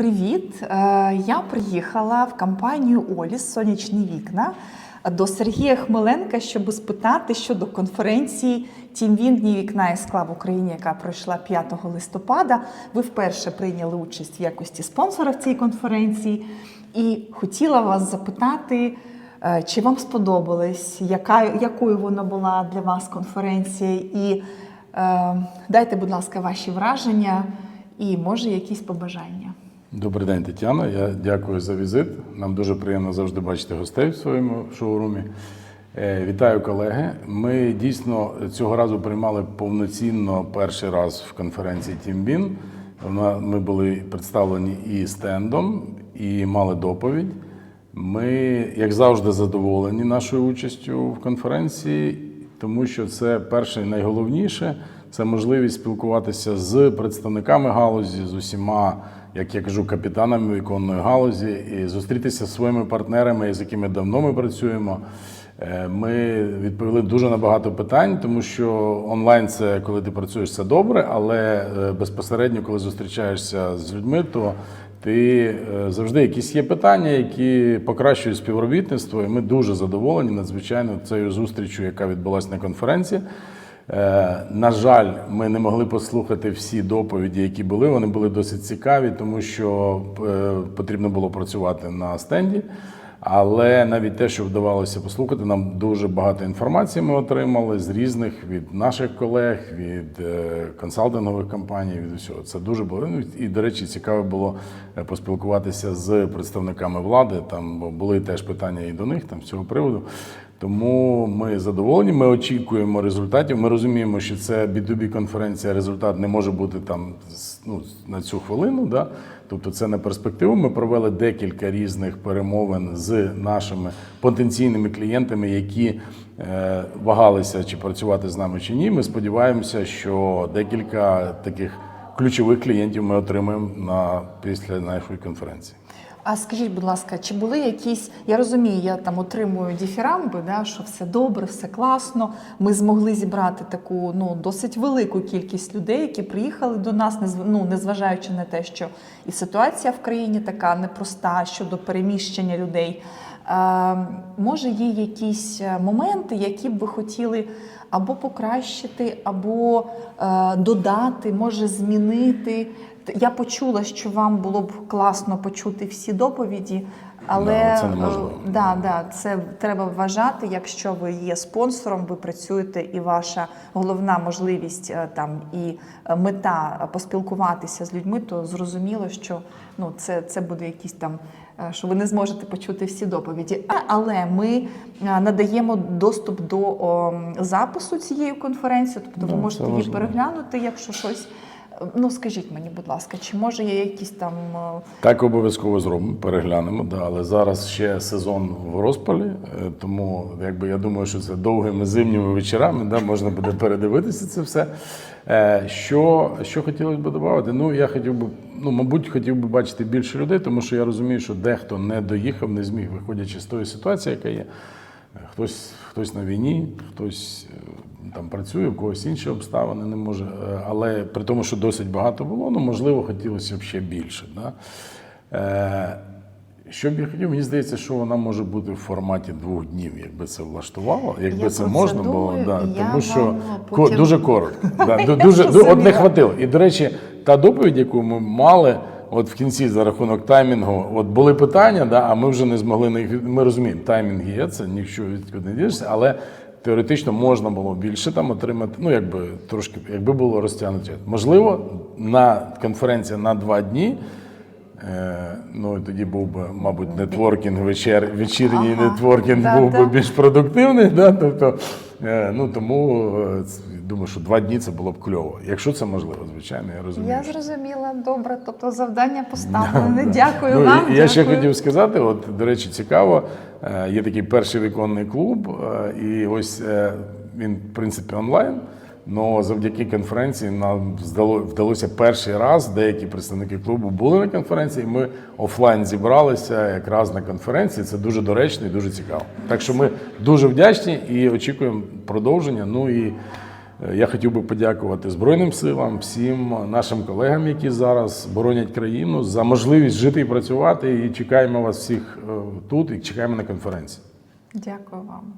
Привіт! Е, Я приїхала в компанію Оліс Сонячні вікна до Сергія Хмеленка, щоб спитати щодо конференції Тімвін Дні вікна і скла в Україні, яка пройшла 5 листопада. Ви вперше прийняли участь в якості спонсора в цій конференції, і хотіла вас запитати. е, Чи вам сподобалось, яка, якою вона була для вас конференція? І е, дайте, будь ласка, ваші враження і може якісь побажання. Добрий день, Тетяна. Я дякую за візит. Нам дуже приємно завжди бачити гостей в своєму шоурумі. Е, Вітаю, колеги. Ми дійсно цього разу приймали повноцінно перший раз в конференції. Вона- Ми були представлені і стендом, і мали доповідь. Ми, як завжди, задоволені нашою участю в конференції, тому що це перше і найголовніше це можливість спілкуватися з представниками галузі, з усіма, як я кажу, капітанами віконної галузі, і зустрітися зі своїми партнерами, з якими давно ми працюємо. Е, Ми відповіли дуже на багато питань, тому що онлайн це коли ти працюєш, це добре, але е, безпосередньо, коли зустрічаєшся з людьми, то ти е, завжди якісь є питання, які покращують співробітництво. І ми дуже задоволені надзвичайно цією зустрічю, яка відбулася на конференції. Е, На жаль, ми не могли послухати всі доповіді, які були. Вони були досить цікаві, тому що е, потрібно було працювати на стенді. Але навіть те, що вдавалося послухати, нам дуже багато інформації ми отримали з різних від наших колег, від е, консалтингових компаній, від усього. Це дуже було. Ну, І, до речі, цікаво було поспілкуватися з представниками влади. Там були теж питання і до них там з цього приводу. Тому ми задоволені. Ми очікуємо результатів. Ми розуміємо, що це B2B конференція. Результат не може бути там ну, на цю хвилину. Да? Тобто, це на перспективу. Ми провели декілька різних перемовин з нашими потенційними клієнтами, які е, вагалися чи працювати з нами чи ні. Ми сподіваємося, що декілька таких ключових клієнтів ми отримаємо на після нашої конференції. А скажіть, будь ласка, чи були якісь, я розумію, я там отримую діфірамби, да, що все добре, все класно. Ми змогли зібрати таку ну, досить велику кількість людей, які приїхали до нас, ну, незважаючи на те, що і ситуація в країні така непроста щодо переміщення людей. Може, є якісь е, моменти, які б ви хотіли або покращити, або е, додати, може змінити. Я почула, що вам було б класно почути всі доповіді, але Да, це е, да, да, це треба вважати. Якщо ви є спонсором, ви працюєте, і ваша головна можливість там і мета поспілкуватися з людьми, то зрозуміло, що ну це, це буде якісь там. Е, Що ви не зможете почути всі доповіді, але ми е, надаємо доступ до запису цієї конференції, тобто ви можете її переглянути, якщо щось. Ну скажіть мені, будь ласка, чи може є якісь там е, Так обов'язково зробимо, переглянемо. Да, але зараз ще сезон в розпалі, е, тому якби я думаю, що це довгими зимніми вечорами да, можна буде передивитися це все. Е, Що, що хотілося б додати? Ну я хотів би, ну мабуть, хотів би бачити більше людей, тому що я розумію, що дехто не доїхав, не зміг, виходячи з тої ситуації, яка є. Хтось, хтось на війні, хтось там працює, у когось інші обставини не може. Е, Але при тому, що досить багато було, ну можливо, хотілося б ще більше. Да? Е, Що б я хотів, мені здається, що вона може бути в форматі двох днів, якби це влаштувало, якби Я це можна було. Да, тому що потім- дуже коротко. Да, дуже, от не хватило. І, до речі, та доповідь, яку ми мали, от в кінці за рахунок таймінгу, от були питання, да, а ми вже не змогли на їх. Ми розуміємо, таймінг є, це нічого не діжся, але теоретично можна було більше там отримати. Ну, якби трошки, якби було розтягнуто. Можливо, на конференція на два дні. Е, Ну і тоді був би, мабуть, нетворкінг вечір, вечірній Ага. нетворкінг Да, був би більш продуктивний. Да? Тобто, е, ну тому е, думаю, що два дні це було б кльово. Якщо це можливо, звичайно, я розумію. Я зрозуміла, добре. Тобто завдання поставлене. Дякую Ну, вам. я ще хотів сказати: от, до речі, цікаво, е, є такий перший віконний клуб, е, і ось е, він, в принципі, онлайн. але завдяки конференції нам вдалося перший раз. Деякі представники клубу були на конференції. Ми офлайн зібралися якраз на конференції. Це дуже доречно і дуже цікаво. Так що ми дуже вдячні і очікуємо продовження. Ну і Я хотів би подякувати Збройним силам, всім нашим колегам, які зараз боронять країну, за можливість жити і працювати. І чекаємо вас всіх е, тут, і чекаємо на конференції. Дякую вам.